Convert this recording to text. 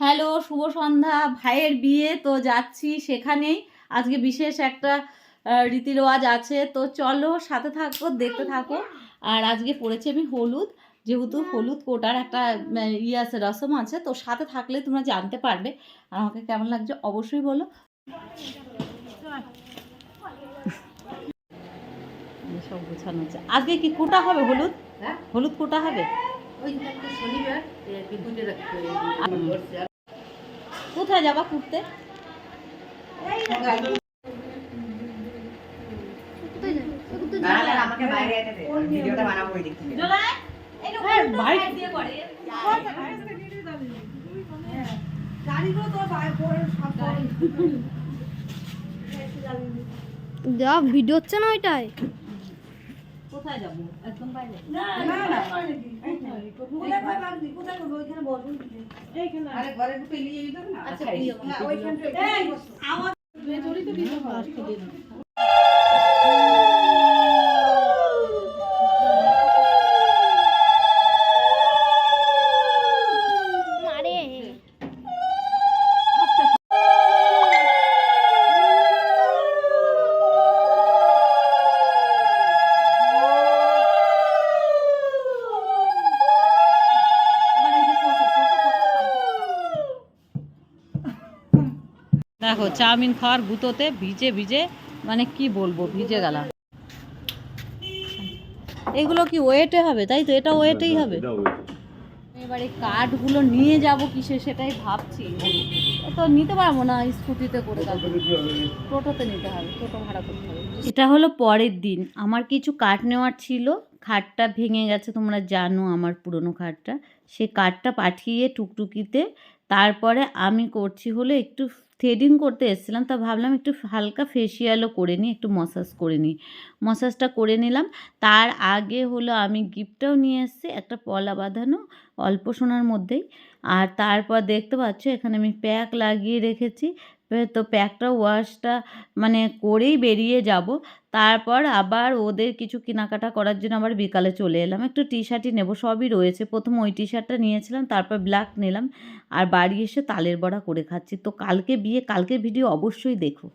Hello শুভ সন্ধ্যা। ভাইয়ের বিয়ে তো যাচ্ছি সেখানেই। আজকে বিশেষ একটা রীতি রেওয়াজ আছে। তো চলো সাথে থাকো দেখতে থাকো। আর আজকে পড়েছি আমি হলুদ। যেহেতু হলুদ কোটার একটা ইয়ে আছে রসম আছে তো সাথে থাকলে তোমরা জানতে পারবে। আর আমাকে কেমন লাগছে অবশ্যই বলো। সব গোছানো হচ্ছে আজকে কি কোটা হবে হলুদ? হ্যাঁ? হলুদ কোটা হবে? শনিবার এই আর কি বুঝে রাখতে হবে কোথায় যাবা ঘুরতে? আমাকে বাইরে যেতে দে। ভিডিওটা বানাবো যাব একদম বাইরে না না না না ওইটাই কোথায় যাব একদম বাইরে আরে ঘরে ঢুকে নিয়ে যেতে হবে না আচ্ছা প্রিয় মারে দেখো চাউমিন খাওয়ার গুঁতোতে ভিজে ভিজে মানে কি বলব ভিজে গেলাম। এগুলো কি ওয়েটে হবে? তাই তো এটা ওয়েটেই হবে। এবারে কাঠগুলো নিয়ে যাব কিসে সেটাই ভাবছি। তো নিতে পারব না স্কুটিতে করে যাব। টোটোতে নিতে হবে। টোটো ভাড়া করতে হবে। এটা হলো পরের দিন। আমার কিছু কাঠ নেওয়ার ছিল খাটটা ভেঙে গেছে তোমরা জানো আমার পুরনো খাটটা সে কাঠটা পাঠিয়ে টুকটুকিতে তারপরে আমি করছি হলো একটু থ্রেডিং করতে এসেছিলাম, তা ভাবলাম একটু হালকা ফেসিয়ালও করে নিই, একটু মসাজ করে নিই। মসাজটা করে নিলাম। তার আগে হলো আমি গিফটটাও নিয়ে এসেছি, একটা পলা বাঁধানো অল্প সোনার মধ্যেই। আর তারপর দেখতে পাচ্ছ, এখানে আমি প্যাক লাগিয়ে রেখেছি। তো প্যাকটা ওয়াশটা মানে করেই বেরিয়ে যাব। তারপর আবার ওদের কিছু কেনাকাটা করার জন্য আবার বিকালে চলে এলাম। একটু টি শার্টই নেব, সবই রয়েছে। প্রথম ওই টি শার্টটা নিয়েছিলাম, তারপর ব্ল্যাক নিলাম। আর বাড়ি এসে তালের বড়া করে খাচ্ছি। তো কালকে বিয়ে কালকে ভিডিও অবশ্যই দেখো।